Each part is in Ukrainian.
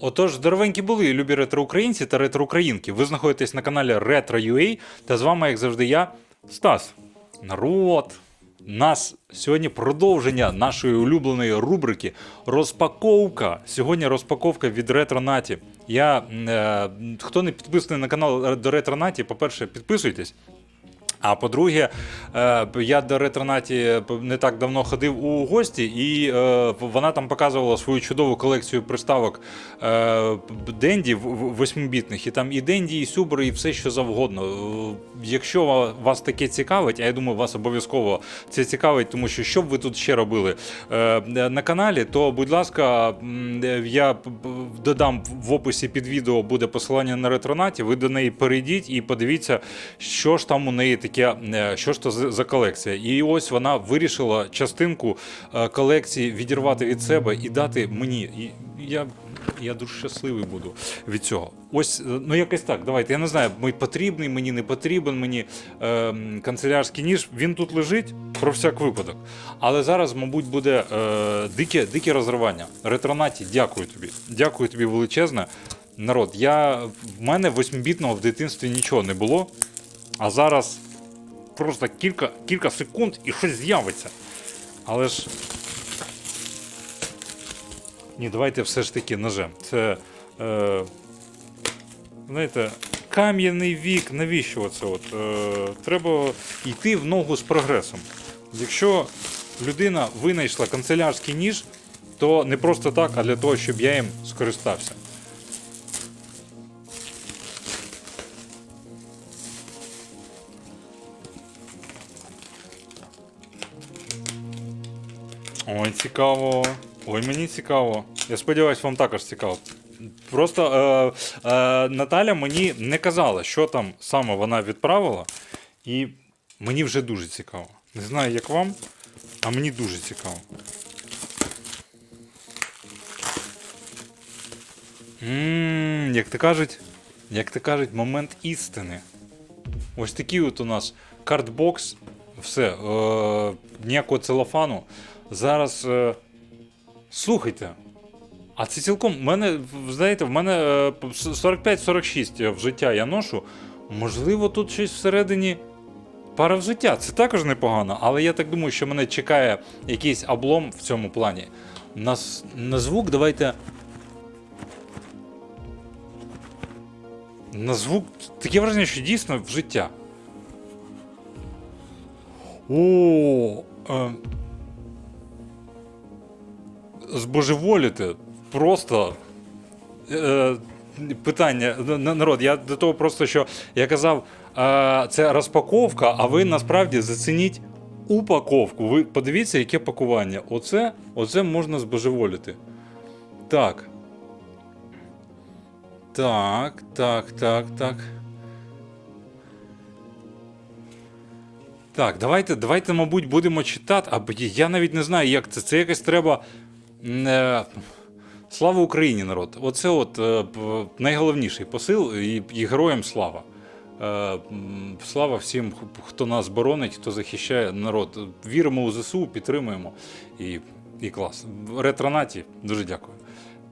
Отож, здоровенькі були, любі ретро-українці та ретро-українки. Ви знаходитесь на каналі Retro.ua та з вами, як завжди, я, Стас. Народ. Нас сьогодні продовження нашої улюбленої рубрики Розпаковка. Сьогодні розпаковка від Ретронаті. Я, е, хто не підписаний на канал до Ретронаті, по-перше, підписуйтесь. А по-друге, е, я до ретронаті не так давно ходив у гості, і е, вона там показувала свою чудову колекцію приставок е, Денді в- в- восьмибітних. І там і Денді, і Сюбер, і все що завгодно. Якщо вас таке цікавить, а я думаю, вас обов'язково це цікавить, тому що що б ви тут ще робили на каналі, то будь ласка, я додам в описі під відео буде посилання на ретронаті. Ви до неї перейдіть і подивіться, що ж там у неї таке, е, що ж то за колекція. І ось вона вирішила частинку е, колекції відірвати від себе і дати мені. І я, я дуже щасливий буду від цього. Ось, е, ну якось так. Давайте. Я не знаю, мій потрібний, мені не потрібен мені е, канцелярський ніж. Він тут лежить про всяк випадок. Але зараз, мабуть, буде е, дике, дике розривання. Ретронаті, дякую тобі. Дякую тобі величезне. Народ, я, в мене восьмибітного в дитинстві нічого не було. А зараз просто кілька, кілька секунд і щось з'явиться. Але ж. Ні, давайте все ж таки ножем. Це. Е, знаєте, кам'яний вік, навіщо це? От? Е, треба йти в ногу з прогресом. Якщо людина винайшла канцелярський ніж, то не просто так, а для того, щоб я їм скористався. Цікаво. Ой, мені цікаво. Я сподіваюся, вам також цікаво. Просто е, е, Наталя мені не казала, що там саме вона відправила, і мені вже дуже цікаво. Не знаю, як вам, а мені дуже цікаво. Ммм, як то кажуть, як то кажуть, момент істини. Ось такий от у нас картбокс. Все, е, ніякого целофану. Зараз. Е, слухайте. А це цілком. В мене, знаєте, в мене е, 45-46 в життя я ношу. Можливо, тут щось всередині. Пара в життя. Це також непогано, але я так думаю, що мене чекає якийсь облом в цьому плані. На, на звук давайте. На звук. Таке враження, що дійсно в життя. О, е, збожеволіти. Просто е, питання. Народ, я до того просто, що я казав, е, це розпаковка, а ви насправді зацініть упаковку. Ви подивіться, яке пакування. Оце, оце можна збожеволіти. Так. Так, так, так, так. Так, давайте, давайте, мабуть, будемо читати. А я навіть не знаю, як це. Це якось треба. Слава Україні, народ. Оце от е, найголовніший посил і, і героям слава. Е, слава всім, хто нас боронить, хто захищає народ. Віримо у ЗСУ, підтримуємо. І, і клас. Ретронаті, дуже дякую.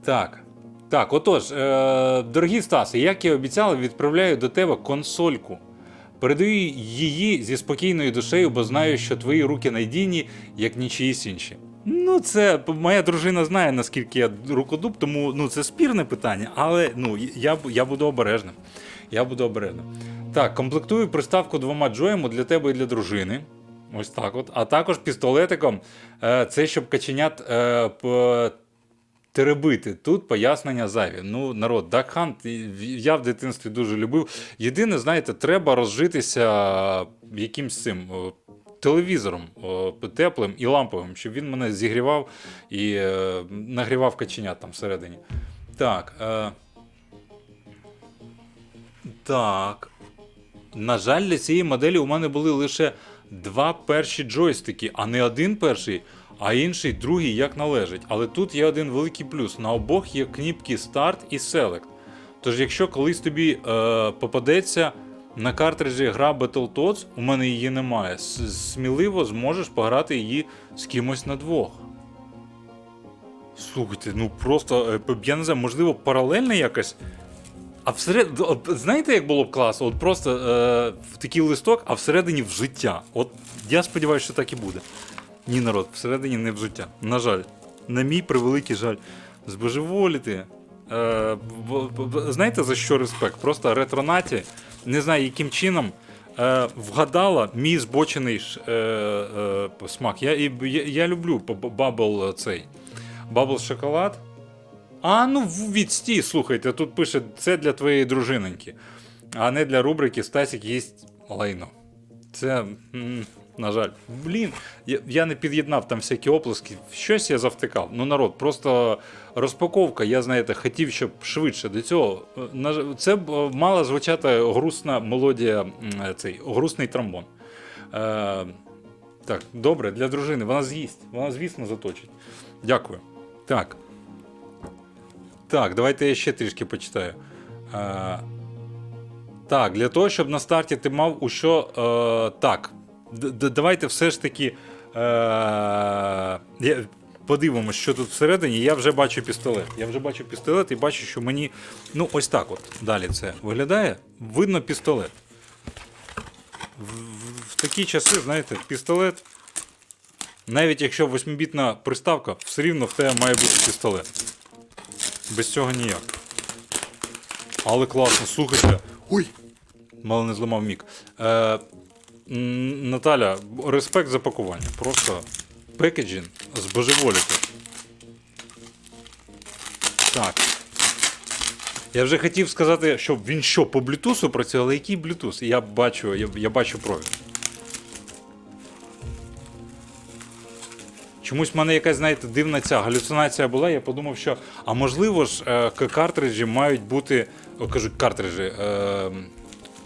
Так. Так, отож, е, дорогі Стаси, як і обіцяли, відправляю до тебе консольку. Передаю її зі спокійною душею, бо знаю, що твої руки надійні, як нічиїсь інші. Ну, це моя дружина знає, наскільки я рукодуб, тому ну, це спірне питання, але ну, я, я буду обережним. Я буду обережним. Так, комплектую приставку двома джоями для тебе і для дружини. Ось так от. А також пістолетиком. Е, Це щоб каченят е, теребити. Тут пояснення зайві. Ну, народ, Hunt я в дитинстві дуже любив. Єдине, знаєте, треба розжитися якимсь цим о, телевізором о, теплим і ламповим, щоб він мене зігрівав і е, нагрівав каченят там всередині. Так. Е, так. На жаль, для цієї моделі у мене були лише два перші джойстики, а не один перший, а інший другий як належить. Але тут є один великий плюс: на обох є кніпки Start і Select. Тож, якщо колись тобі е, попадеться на картриджі гра Battletoads, у мене її немає. Сміливо зможеш пограти її з кимось на двох. Слухайте, ну просто е, я не знаю, можливо, паралельно якось. А всеред... знаєте, як було б класно? От просто е, в такий листок, а всередині взуття. От я сподіваюся, що так і буде. Ні, народ, всередині не взуття. На жаль, на мій превеликий жаль. Збожеволіти. Е, в- в- знаєте за що респект? Просто ретронаті, не знаю яким чином. Е, вгадала мій збочений е, е, смак. Я, я, я люблю бабл цей. Бабл шоколад. А, ну в- відстій, слухайте, тут пише це для твоєї дружиненьки, а не для рубрики Стасік їсть лайно. Це, на жаль, блін, я, я не під'єднав там всякі оплески, щось я завтикав. Ну, народ, просто розпаковка, я знаєте, хотів, щоб швидше до цього. е, Це б е, мала звучати грустна мелодія, е, цей грустний тромбон. Е, так, добре, для дружини. Вона з'їсть, вона, звісно, заточить. Дякую. Так. Так, давайте я ще трішки почитаю. Е, так, для того, щоб на старті ти мав у що. Е, так. Давайте все ж таки. Е, подивимось, що тут всередині. Я вже бачу пістолет. Я вже бачу пістолет і бачу, що мені. Ну, ось так от. Далі це виглядає. Видно пістолет. В, в, в такі часи, знаєте, пістолет. Навіть якщо восьмибітна приставка, все рівно в тебе має бути пістолет. Без цього ніяк. Але класно, слухайте. Ой! Мало не зламав мік. Е, Наталя, респект за пакування. Просто пекеджін збожеволіти. Так. Я вже хотів сказати, що він що, по блютусу працює, але який блютус? Я бачу, я, я бачу провід. Чомусь в мене якась, знаєте, дивна ця галюцинація була. Я подумав, що а можливо ж е, картриджі мають бути. О, кажуть, картриджі. Е,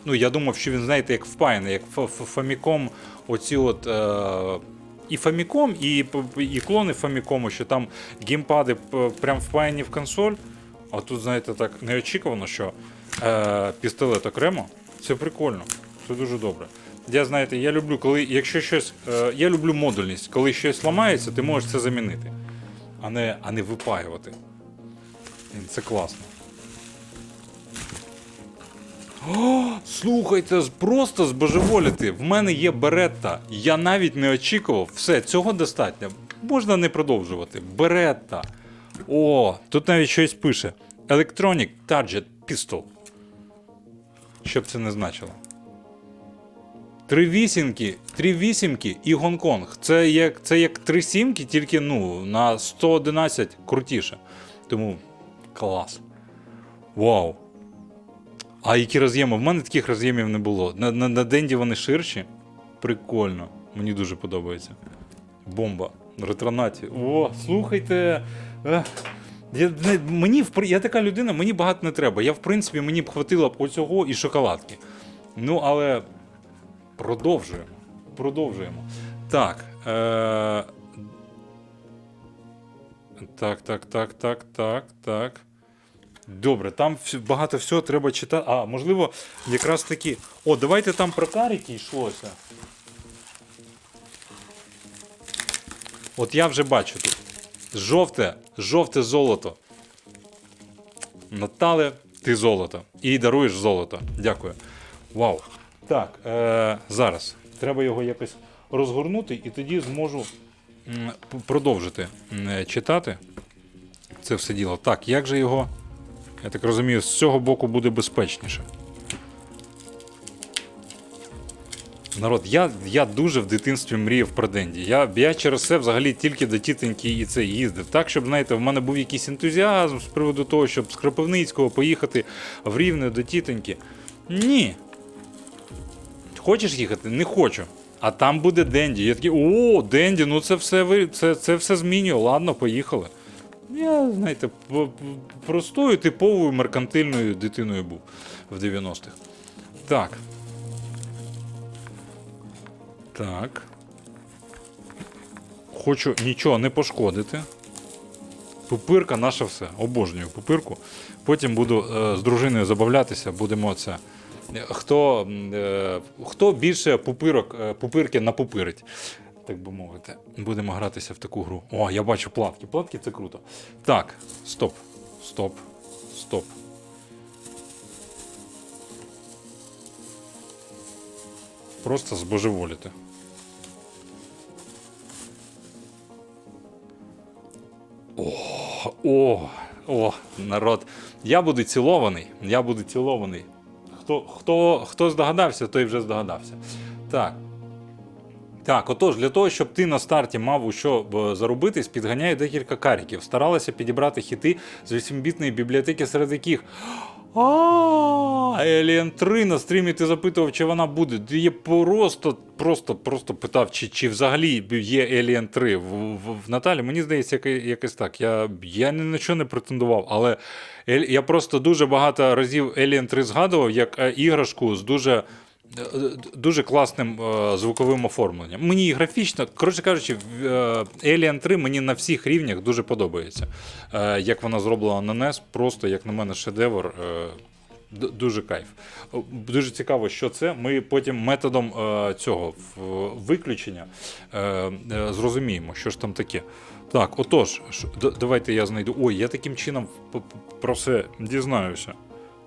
ну, я думав, що він, знаєте, як впаяний, як Ф- Ф- Famicom, оці от. Е, і Famicom, і, і клони Famicom, що там геймпади прям впаяні в консоль. А тут, знаєте, так неочікувано, що е, пістолет окремо. Це прикольно. Це дуже добре. Я знаєте, я люблю, коли якщо щось. Е, я люблю модульність. Коли щось ламається, ти можеш це замінити, а не, а не випаювати. Це класно. Слухайте, просто збожеволіти. В мене є беретта. Я навіть не очікував. Все, цього достатньо. Можна не продовжувати. Беретта. О, тут навіть щось пише. Electronic Target Pistol. Що б це не значило. Три вісімки, три вісімки і Гонконг. Це як, це як три сімки, тільки ну, на 111 крутіше. Тому клас. Вау. А які роз'єми? В мене таких роз'ємів не було. На, на, на Денді вони ширші. Прикольно. Мені дуже подобається. Бомба. Ретронаті. О, слухайте. Я, не- мені, я така людина, мені багато не треба. Я, в принципі, мені б хватило б оцього і шоколадки. Ну, але продовжуємо. Продовжуємо. Так. Е... Так, так, так, так, так, так. Добре, там багато всього треба читати. А, можливо, якраз таки. О, давайте там про каріки йшлося. От я вже бачу тут. Жовте, жовте золото. Натале, ти золото. І даруєш золото. Дякую. Вау. Так, е, зараз. Треба його якось розгорнути і тоді зможу продовжити е, читати це все діло. Так, як же його. Я так розумію, з цього боку буде безпечніше. Народ, я, я дуже в дитинстві мріяв про Денді. Я, я через це взагалі тільки до тітоньки і це їздив. Так, щоб, знаєте, в мене був якийсь ентузіазм з приводу того, щоб з Кропивницького поїхати в Рівне до тітоньки. Ні. Хочеш їхати? Не хочу. А там буде Денді. Я такий, о, Денді, ну це все це, це все змінює. Ладно, поїхали. Я, знаєте, простою, типовою меркантильною дитиною був в 90-х. Так. Так. Хочу нічого не пошкодити. Пупирка наше все. Обожнюю пупирку. Потім буду е, з дружиною забавлятися, будемо це. Е, Хто, е, хто більше пупирок, е, пупирки напупирить? Так би мовити. Будемо гратися в таку гру. О, я бачу платки. Платки це круто. Так, стоп. Стоп. Стоп. Просто збожеволіти. О, о, о, народ. Я буду цілований. Я буду цілований. Хто, хто, хто здогадався, той вже здогадався. Так. Так, отож, для того, щоб ти на старті мав у що е, заробитись, підганяє декілька каріків. Старалася підібрати хіти з 8-бітної бібліотеки, серед яких. А, Alien 3 на стрімі ти запитував, чи вона буде. Є просто, просто, просто питав, чи, чи взагалі є Alien 3 в, в, в Наталі. Мені здається, якось так. Я, я ні на що не претендував, але я просто дуже багато разів Alien 3 згадував як е, іграшку з дуже. Е, Дуже класним е, звуковим оформленням. Мені і графічно, коротше кажучи, е, Alien 3 мені на всіх рівнях дуже подобається. Е, як вона зроблена на NES, просто, як на мене, шедевр. Е, дуже кайф. Дуже цікаво, що це. Ми потім методом е, цього виключення е, е, зрозуміємо, що ж там таке. Так, отож, давайте я знайду. Ой, я таким чином про все дізнаюся.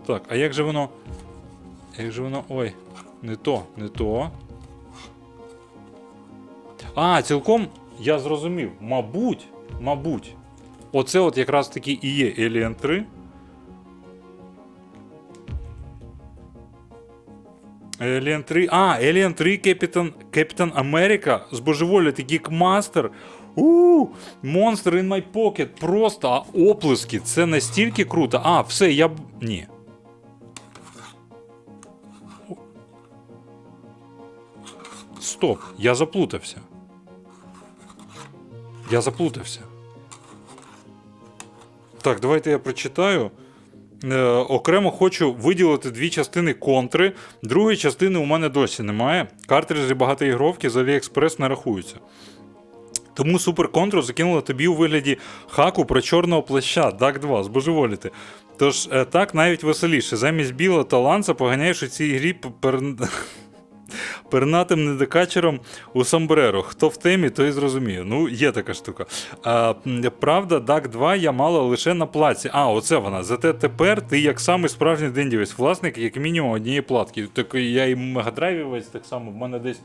Так, а як же воно. Як же воно. Ой, не то, не то. А, цілком я зрозумів. Мабуть, мабуть. Оце от якраз таки і є Alien 3. Alien 3. А, Alien 3 Captain, Captain America. Збожеволіти Geekmaster. У, Monster in my pocket. Просто оплески. Це настільки круто. А, все, я. Ні. Стоп, я заплутався. Я заплутався. Так, давайте я прочитаю. Е, окремо хочу виділити дві частини контри. Другої частини у мене досі немає. Картриджі багатоігровки з AliExpress не рахуються. Тому Супер Контру закинула тобі у вигляді хаку про чорного плаща DAC 2, збожеволіти. Тож е, так навіть веселіше. Замість білого та ланца поганяєш у цій грі пер... пернатим недокачером у Сомбреро. Хто в темі, той зрозуміє. Ну, є така штука. А, правда, DAC 2 я мала лише на плаці. А, оце вона. Зате тепер ти як самий справжній дендівець, власник, як мінімум однієї платки. Так я і мегадрайвівець так само, в мене десь.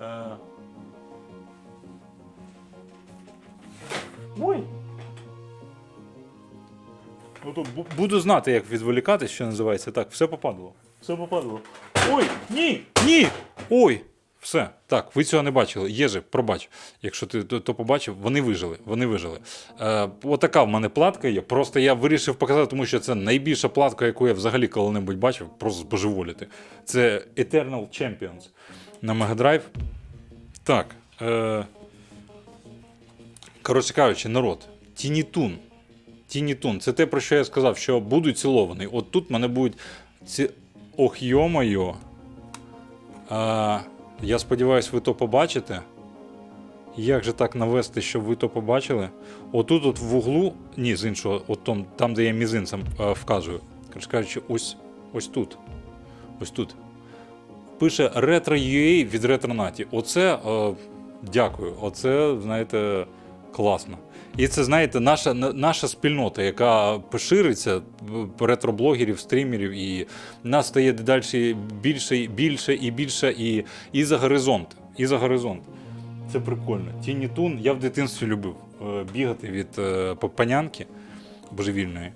Е... Ой. Ну, то буду знати, як відволікатись, що називається. Так, все попадало. Все попадало. Ой, ні! Ні! Ой! Все. Так, ви цього не бачили. Єжи, пробач. Якщо ти то, то побачив, вони вижили. Вони вижили. Е, отака в мене платка є. Просто я вирішив показати, тому що це найбільша платка, яку я взагалі коли-небудь бачив. Просто збожеволіти. Це Eternal Champions на Drive. Так. Е, Коротше кажучи, народ, Тінітун. Тінітун. Це те, про що я сказав, що буду цілований. От тут мене будуть ці. Ох, йо-моє. А, я сподіваюся, ви то побачите. Як же так навести, щоб ви то побачили? Отут, от в углу, ні, з іншого, от там, там де я мізинцем е, вказую. Коротше кажучи, ось, ось тут. Ось тут. Пише Retro.ua від Retronaті. Оце е, дякую. Оце, знаєте, класно. І це, знаєте, наша, наша спільнота, яка пошириться ретроблогерів, стрімерів, і нас стає дедалі більше, більше і більше, і, і за горизонт. І за горизонт. Це прикольно. Тіні Тун я в дитинстві любив е, бігати від е, панянки божевільної.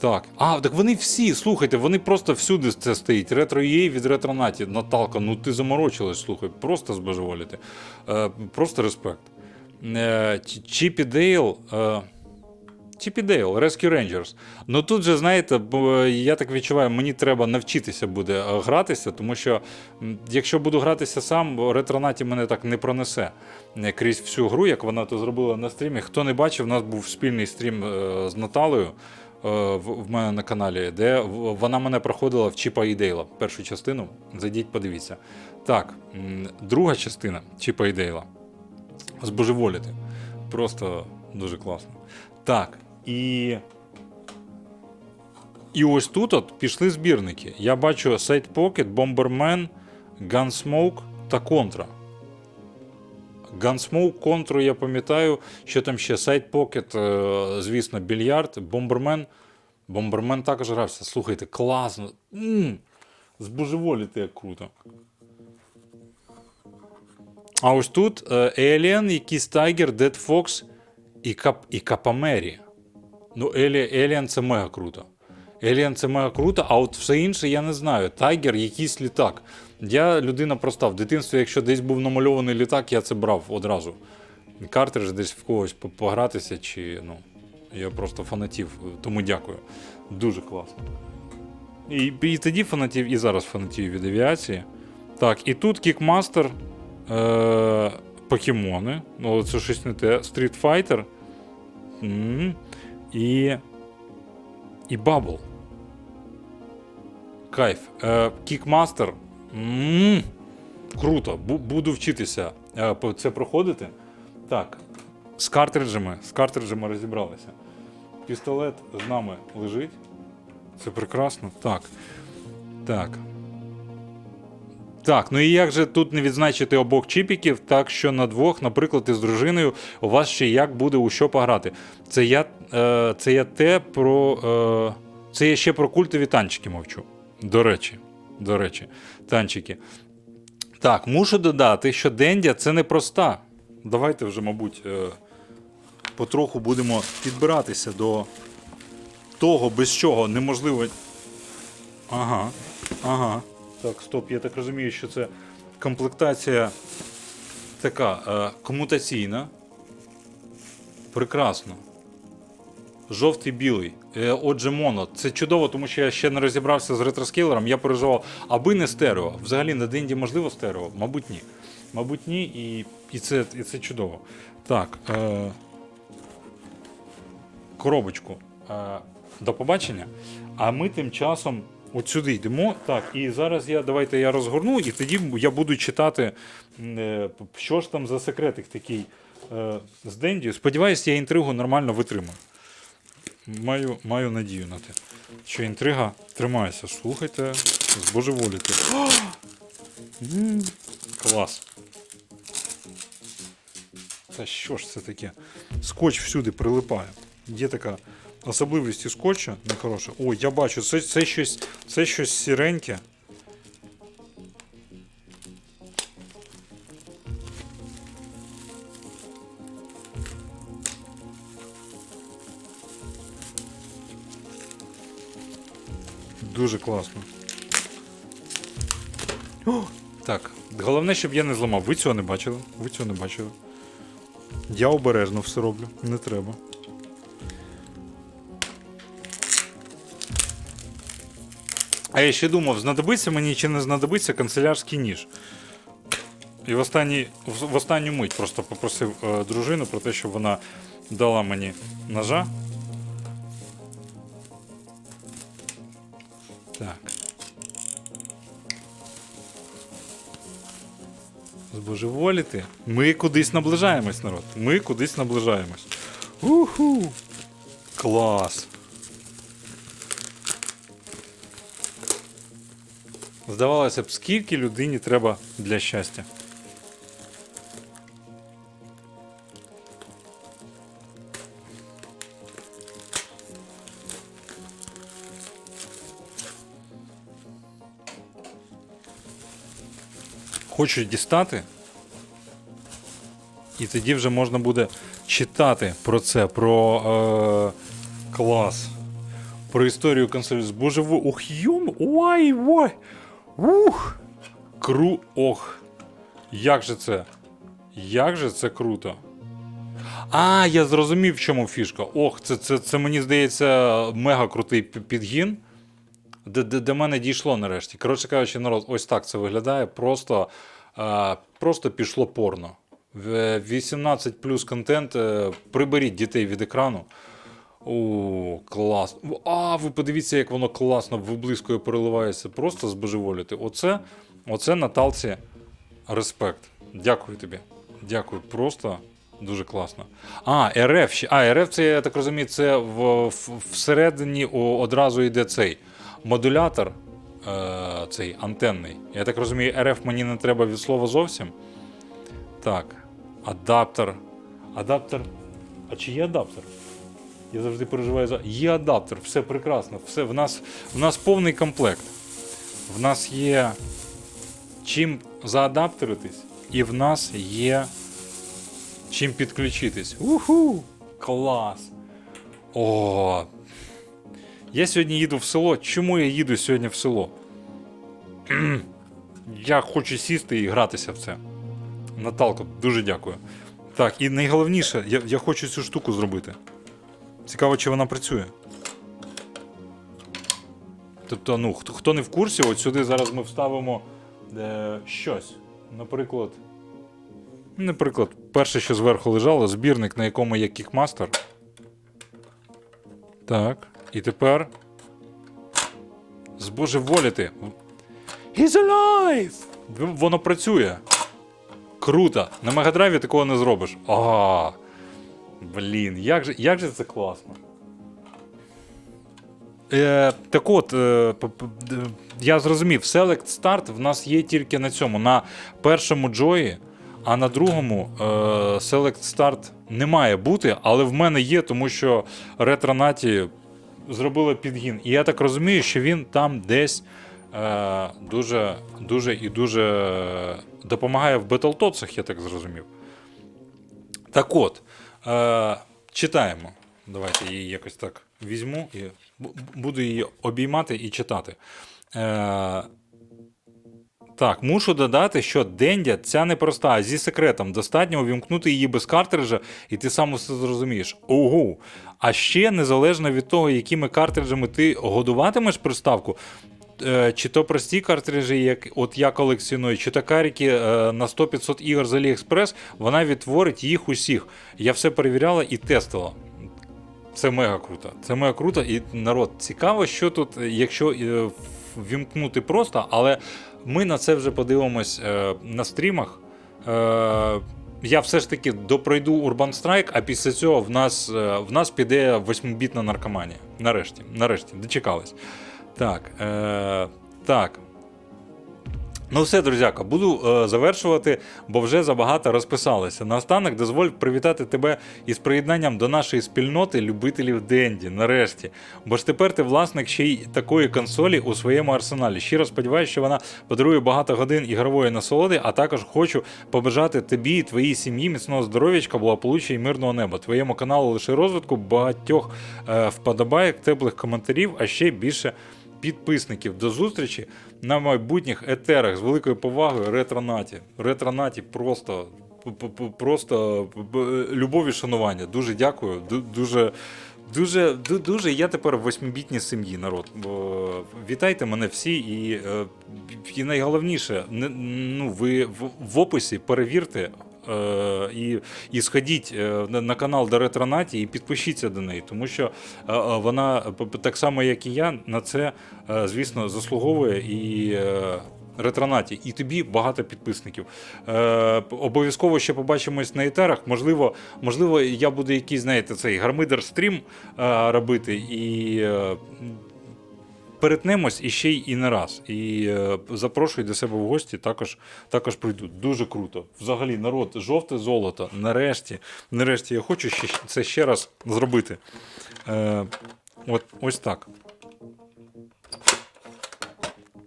Так. А, так вони всі, слухайте, вони просто всюди це стоїть. Ретро EA від ретронаті. Наталка, ну ти заморочилась, слухай, просто збожеволіти. Е, просто респект. Е, Чіпі Дейл. Е, Чіпі Дейл, Rescue Rangers. Ну тут же, знаєте, я так відчуваю, мені треба навчитися буде е, гратися, тому що якщо буду гратися сам, ретронаті мене так не пронесе е, крізь всю гру, як вона то зробила на стрімі. Хто не бачив, у нас був спільний стрім е, з Наталею е, в мене на каналі, де вона мене проходила в Чіпа і Дейла. Першу частину. Зайдіть, подивіться. Так, друга частина Чіпа і Дейла. Збожеволіти. Просто дуже класно. Так, і. І ось тут от пішли збірники. Я бачу Side Pocket, Bomberman, Gunsmoke та Contra. Gunsmoke, Control, я пам'ятаю, що там ще Side Pocket, е, звісно, більярд, Бомбермен. Бомбермен також грався. Слухайте, класно. Збожеволіти як круто. А ось тут е, Alien, якийсь Tiger, Dead Fox і, Кап, і Капамері. Ну, Елі, Alien це мега круто. Alien це мега круто, а от все інше я не знаю. Тайгер, якийсь літак. Я людина проста. В дитинстві, якщо десь був намальований літак, я це брав одразу. Картридж десь в когось погратися, чи ну. Я просто фанатів, тому дякую. Дуже класно. І, і тоді фанатів, і зараз фанатів від авіації. Так, і тут кікмастер, е, покемони. Ну, це щось не те. Street Fighter. І. І Bubble. Кайф. Е, Кікмастер. Круто. Бу- буду вчитися е, це проходити. Так. З картриджами. З картриджами розібралися. Пістолет з нами лежить. Це прекрасно. Так. Так. Так, ну і як же тут не відзначити обох чіпіків, так що на двох, наприклад, із дружиною, у вас ще як буде у що пограти. Це я, е, це я те про. Е, це я ще про культові танчики мовчу. До речі, до речі, танчики. Так, мушу додати, що Дендя це не проста. Давайте вже, мабуть, е, потроху будемо підбиратися до того, без чого неможливо. Ага, ага. Так, стоп, я так розумію, що це комплектація така е, комутаційна. Прекрасно. Жовтий білий. Е, отже, моно. Це чудово, тому що я ще не розібрався з ретроскейлером. Я переживав, аби не стерео. Взагалі на денді можливо стерео? Мабуть, ні. Мабуть, ні, і, і, це, і це чудово. Так. Е, коробочку. Е, до побачення. А ми тим часом от сюди йдемо. Так, і зараз я давайте я розгорну, і тоді я буду читати, е, що ж там за секретик такий е, з Денді. Сподіваюсь, я інтригу нормально витримаю. Маю, маю надію на те, що інтрига тримається. Слухайте, збожеволіти. Клас. Та що ж це таке? Скотч всюди прилипає. Є така особливість і скотча нехороша. Ой, я бачу, це, це, щось, це щось сіреньке. Дуже класно. О, так, головне, щоб я не зламав. Ви цього не бачили? Ви цього не бачили. Я обережно все роблю, не треба. А я ще думав, знадобиться мені чи не знадобиться канцелярський ніж. І в, останній, в, останню мить просто попросив е, дружину про те, щоб вона дала мені ножа. Так. Збожеволіти. Ми кудись наближаємось, народ. Ми кудись наближаємось. Уху! Клас! Здавалося б, скільки людині треба для щастя. Хочу дістати. І тоді вже можна буде читати про це, про е, клас. Про історію консолі збожево. Ох, йом! Ой! Ух! Кру. Ох! Як же це? Як же це круто! А, я зрозумів, в чому фішка. Ох, це, це, це мені здається мега крутий підгін. До, до, до мене дійшло нарешті. Коротше кажучи, народ, ось так це виглядає. Просто, е, просто пішло порно. 18 плюс контент. е, приберіть дітей від екрану. О, клас. А, ви подивіться, як воно класно виблискує, переливається. Просто збожеволіти. Оце, оце Наталці респект. Дякую тобі. Дякую. Просто дуже класно. А, РФ ще. А, РФ, це, я так розумію, це в, в, всередині одразу йде цей модулятор. Е, цей антенний. Я так розумію, РФ мені не треба від слова зовсім. Так. адаптер. Адаптер. А чи є адаптер? Я завжди переживаю за. Є адаптер, все прекрасно. Все, в нас, в нас повний комплект. В нас є чим заадаптеритись, і в нас є чим підключитись. Уху! Клас! О! Я сьогодні їду в село. Чому я їду сьогодні в село? Я хочу сісти і гратися в це. Наталко, дуже дякую. Так, і найголовніше, я, я хочу цю штуку зробити. Цікаво, чи вона працює. Тобто, ну, хто, хто не в курсі, от сюди зараз ми вставимо е, щось. Наприклад. Наприклад, перше, що зверху лежало, збірник, на якому є кікмастер. Так. І тепер. Збожеволіти. He's alive! Воно працює. Круто. На Мегадрайві такого не зробиш. А, блін, як же, як же це класно. Е, так от, е, я зрозумів, Select Start в нас є тільки на цьому, на першому джої, а на другому е, Select Start не має бути, але в мене є, тому що ретронаті зробили підгін. І я так розумію, що він там десь е, дуже, дуже і дуже допомагає в Battletoads, я так зрозумів. Так от, е, читаємо. Давайте її якось так візьму і буду її обіймати і читати. Е, так, мушу додати, що Дендя ця непроста, а зі секретом. Достатньо увімкнути її без картриджа, і ти сам усе зрозумієш. Ого! А ще незалежно від того, якими картриджами ти годуватимеш приставку, чи то прості картриджі, як от я колекціоную, чи то каріки е, на 100-500 ігор з AliExpress, вона відтворить їх усіх. Я все перевіряла і тестила. Це мега круто. Це мега круто. І народ, цікаво, що тут, якщо е, вімкнути просто, але ми на це вже подивимось е, на стрімах. Е, я все ж таки допройду Urban Strike, а після цього в нас, е, в нас піде 8-бітна наркоманія. Нарешті, нарешті, дочекались. Так, е, так. Ну все, друзяка, буду е, завершувати, бо вже забагато розписалися. Наостанок дозволь привітати тебе із приєднанням до нашої спільноти любителів Денді. Нарешті. Бо ж тепер ти власник ще й такої консолі у своєму арсеналі. Щиро сподіваюся, що вона подарує багато годин ігрової насолоди, а також хочу побажати тобі і твоїй сім'ї міцного здоров'ячка, благополуччя і мирного неба. Твоєму каналу лише розвитку, багатьох е, вподобайок, теплих коментарів, а ще більше підписників. До зустрічі на майбутніх етерах з великою повагою ретронаті. Ретронаті просто. Просто б- любов і шанування. Дуже дякую. Дуже, дуже, дуже я тепер в восьмибітній сім'ї, народ. Вітайте мене всі, і, е, і найголовніше, ну, ви в описі перевірте. Е, І, і сходіть е, на, на канал до Ретронаті і підпишіться до неї, тому що е, вона так само, як і я, на це, звісно, заслуговує і. Ретронаті, і тобі багато підписників. Е, обов'язково ще побачимось на етерах. Можливо, можливо, я буду якийсь, знаєте, цей гармидер стрім е, робити і е, перетнемось іще й і не раз. І е, запрошую до себе в гості, також, також прийду. Дуже круто. Взагалі, народ, жовте золото. Нарешті, нарешті я хочу ще, це ще раз зробити. Е, от, ось так.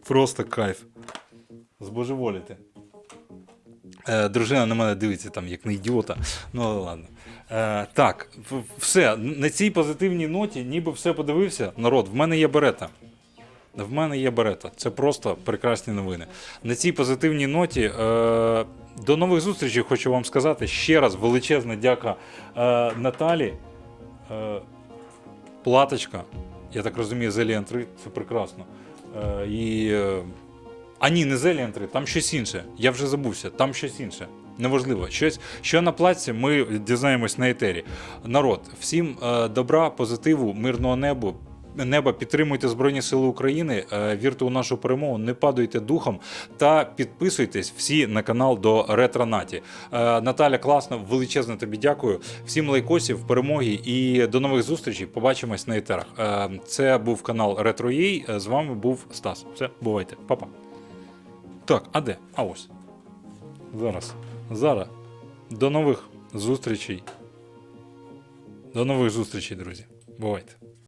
Просто кайф. Збожеволіти. Е, дружина на мене дивиться там, як на ідіота. Ну, але ладно. Е, так, все. На цій позитивній ноті, ніби все подивився. Народ, в мене є берета. В мене є берета. Це просто прекрасні новини. На цій позитивній ноті. Е, до нових зустрічей хочу вам сказати ще раз величезна дяка е, Наталі. Е, платочка. Я так розумію, з 3 це прекрасно. Е, і, е, а ні, не з 3, там щось інше. Я вже забувся, там щось інше. Неважливо. Щось, що на платці, ми дізнаємось на етері. Народ, всім е, добра, позитиву, мирного небу. Неба підтримуйте Збройні Сили України, е, вірте у нашу перемогу, не падуйте духом та підписуйтесь всі на канал до Ретронаті. Е, Наталя, класно, величезно тобі дякую. Всім лайкосів, перемоги і до нових зустрічей. Побачимось на етерах. Е, Це був канал Retro.ua, З вами був Стас. Все, бувайте, Па-па. Так, а де? А ось. Зараз. Зараз. До нових зустрічей. До нових зустрічей, друзі. Бувайте.